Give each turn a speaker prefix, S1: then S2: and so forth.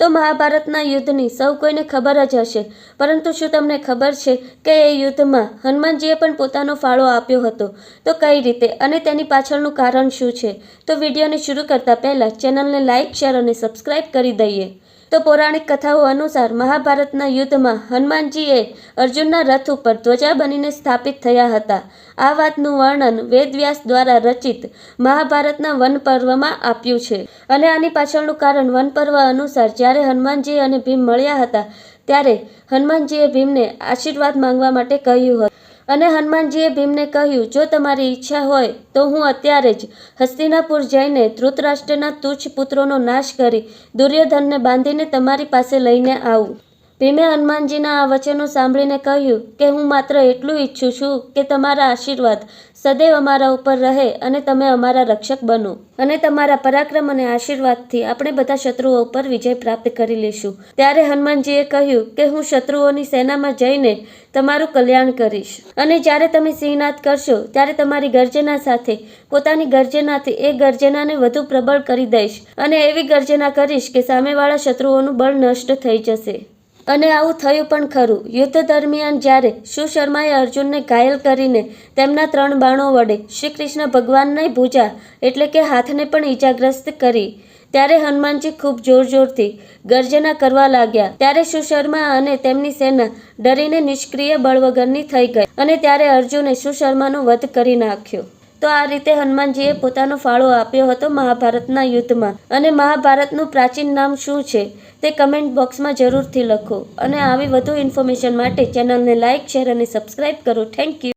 S1: તો મહાભારતના યુદ્ધની સૌ કોઈને ખબર જ હશે. પરંતુ શું તમને ખબર છે કે એ યુદ્ધમાં હનુમાનજીએ પણ પોતાનો ફાળો આપ્યો હતો? તો કઈ રીતે? અને તેની પાછળનું કારણ શું છે? તો વિડીયોને શરૂ કરતાં પહેલાં ચેનલને લાઇક શેર અને સબસ્ક્રાઇબ કરી દઈએ. તો પૌરાણિક કથાઓ અનુસાર મહાભારતના યુદ્ધમાં હનુમાનજીએ અર્જુનના રથ ઉપર ધ્વજા બનીને સ્થાપિત થયા હતા. આ વાતનું વર્ણન વેદવ્યાસ દ્વારા રચિત મહાભારતના વન પર્વમાં આપ્યું છે. અને આની પાછળનું કારણ વન પર્વ અનુસાર જ્યારે હનુમાનજી અને ભીમ મળ્યા હતા, ત્યારે હનુમાનજીએ ભીમને આશીર્વાદ માંગવા માટે કહ્યું હતું. અને હનુમાનજીએ ભીમને કહ્યું, જો તમારી ઈચ્છા હોય તો હું અત્યારે જ હસ્તિનાપુર જઈને ધૃતરાષ્ટ્રના તુચ્છ પુત્રોનો નાશ કરી દુર્યોધનને બાંધીને તમારી પાસે લઈને આવું. ભીમે હનુમાનજીના આ વચનો સાંભળીને કહ્યું કે હું માત્ર એટલું ઈચ્છું છું કે તમારા આશીર્વાદ સદૈવ અમારા ઉપર રહે અને તમે અમારા રક્ષક બનો. અને તમારા પરાક્રમ અને આશીર્વાદથી આપણે બધા શત્રુઓ ઉપર વિજય પ્રાપ્ત કરી લઈશું. ત્યારે હનુમાનજીએ કહ્યું કે હું શત્રુઓની સેનામાં જઈને તમારું કલ્યાણ કરીશ. અને જ્યારે તમે સિંહનાદ કરશો, ત્યારે તમારી ગર્જના સાથે, પોતાની ગર્જનાથી એ ગર્જનાને વધુ પ્રબળ કરી દઈશ. અને એવી ગર્જના કરીશ કે સામેવાળા શત્રુઓનું બળ નષ્ટ થઈ જશે. અને આવું થયું પણ ખરું. યુદ્ધ દરમિયાન જ્યારે સુશર્માએ અર્જુનને ઘાયલ કરીને તેમના ત્રણ બાણો વડે શ્રી કૃષ્ણ ભગવાનની ભૂજા એટલે કે હાથને પણ ઈજાગ્રસ્ત કરી, ત્યારે હનુમાનજી ખૂબ જોર જોરથી ગર્જના કરવા લાગ્યા. ત્યારે સુશર્મા અને તેમની સેના ડરીને નિષ્ક્રિય બળ વગરની થઈ ગઈ અને ત્યારે અર્જુને સુશર્માનો વધ કરી નાખ્યો. તો આ રીતે હનુમાનજીએ પોતાનો ફાળો આપ્યો હતો મહાભારતના યુદ્ધમાં. અને મહાભારતનું પ્રાચીન નામ શું છે તે કમેન્ટ બોક્સમાં જરૂરથી લખો. અને આવી વધુ ઇન્ફોર્મેશન માટે ચેનલને લાઇક શેર અને સબસ્ક્રાઇબ કરો. Thank you